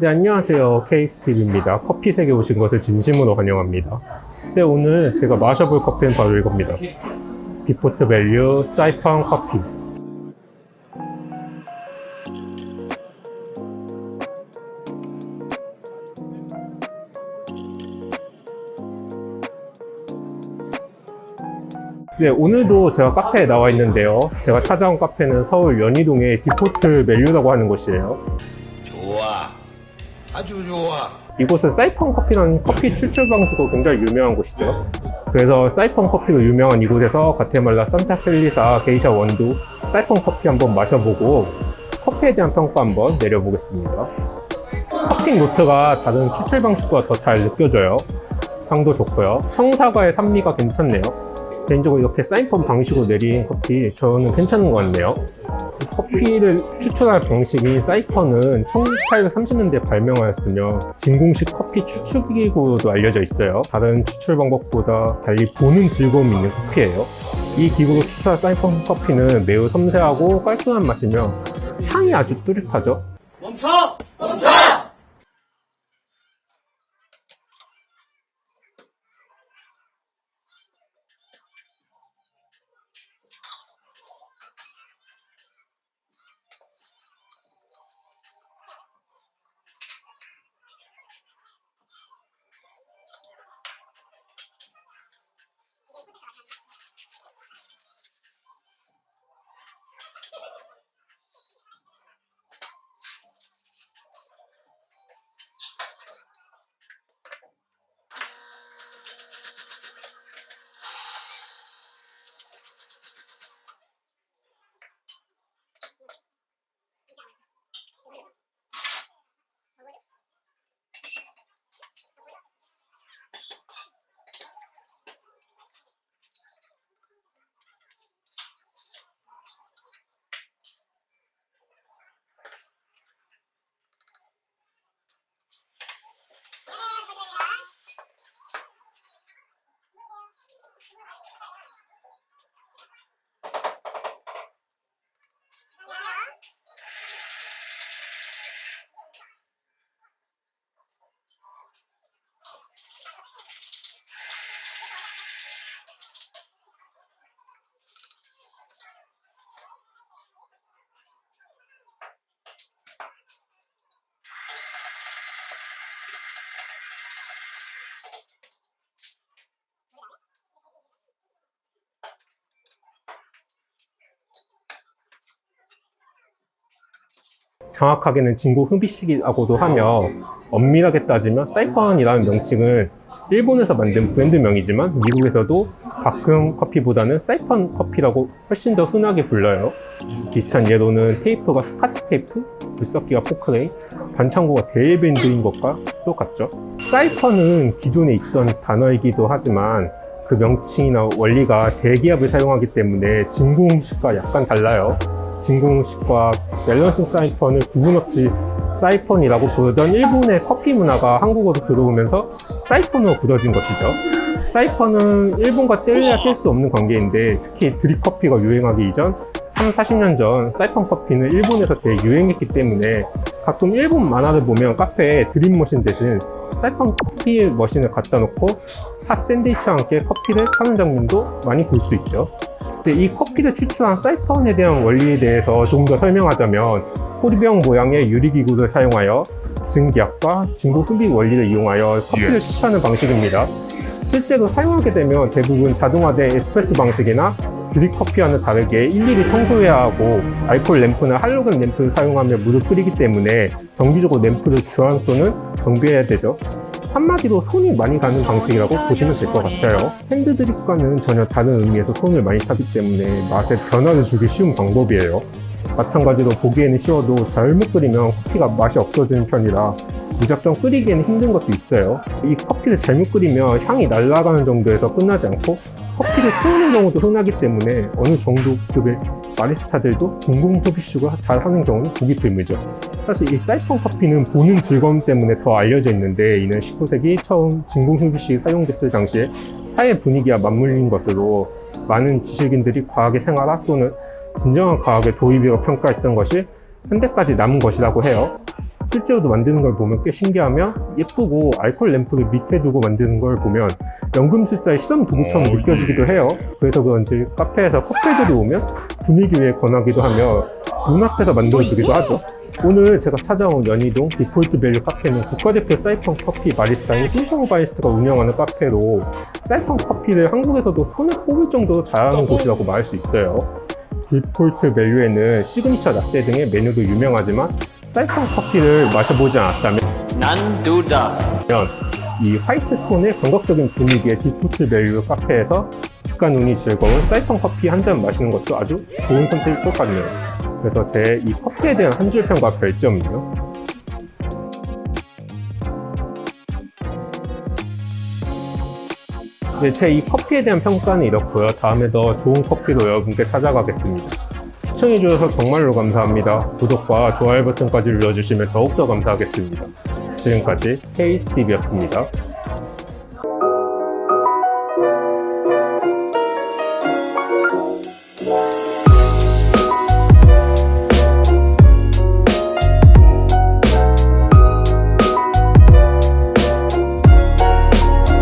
네, 안녕하세요. 케이스팁입니다. 커피 세계 오신 것을 진심으로 환영합니다. 네, 오늘 제가 마셔볼 커피는 바로 이겁니다. 디포트 밸류 사이펀 커피. 네, 오늘도 제가 카페에 나와 있는데요. 제가 찾아온 카페는 서울 연희동의 디포트 밸류라고 하는 곳이에요. 아주 좋아. 이곳은 사이펀 커피라는 커피 추출 방식으로 굉장히 유명한 곳이죠. 그래서 사이펀 커피로 유명한 이곳에서 과테말라 산타펠리사 게이샤 원두 사이펀 커피 한번 마셔보고 커피에 대한 평가 한번 내려보겠습니다. 커피 노트가 다른 추출 방식보다 더 잘 느껴져요. 향도 좋고요. 청사과의 산미가 괜찮네요. 개인적으로 이렇게 사이펀 방식으로 내린 커피 저는 괜찮은 것 같네요. 이 커피를 추출할 방식인 사이펀은 1830년대에 발명하였으며 진공식 커피 추출기구로도 알려져 있어요. 다른 추출 방법보다 달리 보는 즐거움이 있는 커피예요. 이 기구로 추출한 사이펀 커피는 매우 섬세하고 깔끔한 맛이며 향이 아주 뚜렷하죠. 멈춰! 정확하게는 진고 흡입식이라고도 하며 엄밀하게 따지면 사이펀이라는 명칭은 일본에서 만든 브랜드명이지만 미국에서도 가끔 커피보다는 사이펀 커피라고 훨씬 더 흔하게 불러요. 비슷한 예로는 테이프가 스카치 테이프, 굴삭기가 포크레인, 반창고가 데일밴드인 것과 똑같죠. 사이펀은 기존에 있던 단어이기도 하지만 그 명칭이나 원리가 대기압을 사용하기 때문에 진공음식과 약간 달라요. 진공음식과 밸런싱 사이펀을 구분 없이 사이펀이라고 부르던 일본의 커피 문화가 한국어로 들어오면서 사이펀으로 굳어진 것이죠. 사이펀은 일본과 뗄래야 뗄 수 없는 관계인데 특히 드립커피가 유행하기 이전 3, 40년 전 사이펀 커피는 일본에서 되게 유행했기 때문에 가끔 일본 만화를 보면 카페에 드립 머신 대신 사이펀 커피 머신을 갖다 놓고 핫 샌드위치와 함께 커피를 파는 장면도 많이 볼 수 있죠. 근데 이 커피를 추출한 사이펀에 대한 원리에 대해서 조금 더 설명하자면 호리병 모양의 유리기구를 사용하여 증기압과 진공 흡입 원리를 이용하여 커피를 추출하는 방식입니다. 실제로 사용하게 되면 대부분 자동화된 에스프레소 방식이나 드립 커피와는 다르게 일일이 청소해야 하고 알코올 램프나 할로겐 램프를 사용하며 물을 끓이기 때문에 정기적으로 램프를 교환 또는 정비해야 되죠. 한마디로 손이 많이 가는 방식이라고 보시면 될 것 같아요. 핸드드립과는 전혀 다른 의미에서 손을 많이 타기 때문에 맛에 변화를 주기 쉬운 방법이에요. 마찬가지로 보기에는 쉬워도 잘못 끓이면 커피가 맛이 없어지는 편이라 무작정 끓이기에는 힘든 것도 있어요. 이 커피를 잘못 끓이면 향이 날아가는 정도에서 끝나지 않고 커피를 태우는 경우도 흔하기 때문에 어느 정도 급의 바리스타들도 진공 흡입식을 잘 하는 경우는 보기 드물죠. 사실 이 사이펀 커피는 보는 즐거움 때문에 더 알려져 있는데 이는 19세기 처음 진공 흡입식이 사용됐을 당시에 사회 분위기와 맞물린 것으로 많은 지식인들이 과학의 생활화 또는 진정한 과학의 도입이라고 평가했던 것이 현대까지 남은 것이라고 해요. 실제로도 만드는 걸 보면 꽤 신기하며 예쁘고 알콜 램프를 밑에 두고 만드는 걸 보면 연금술사의 실험 도구처럼 어, 느껴지기도 해요. 그래서 그런지 카페에서 커플들이 오면 분위기 위에 권하기도 하며 눈앞에서 만들어주기도 하죠. 오늘 제가 찾아온 연희동 디폴트 밸류 카페는 국가대표 사이펀 커피 바리스타인 신성우 바리스타가 운영하는 카페로 사이펀 커피를 한국에서도 손에 꼽을 정도로 잘하는 곳이라고 말할 수 있어요. 디폴트 밸류에는 시그니처 라떼 등의 메뉴도 유명하지만 사이펀 커피를 마셔보지 않았다면 난 두다. 이 화이트 톤의 감각적인 분위기의 디폴트 밸류 카페에서 약간 눈이 즐거운 사이펀 커피 한 잔 마시는 것도 아주 좋은 선택일 것 같네요. 그래서 제 이 커피에 대한 한 줄 평과 별점은요. 네, 제이 커피에 대한 평가는 이렇고요. 다음에 더 좋은 커피로 여러분께 찾아가겠습니다. 시청해주셔서 정말로 감사합니다. 구독과 좋아요 버튼까지 눌러주시면 더욱더 감사하겠습니다. 지금까지 헤이스티비였습니다.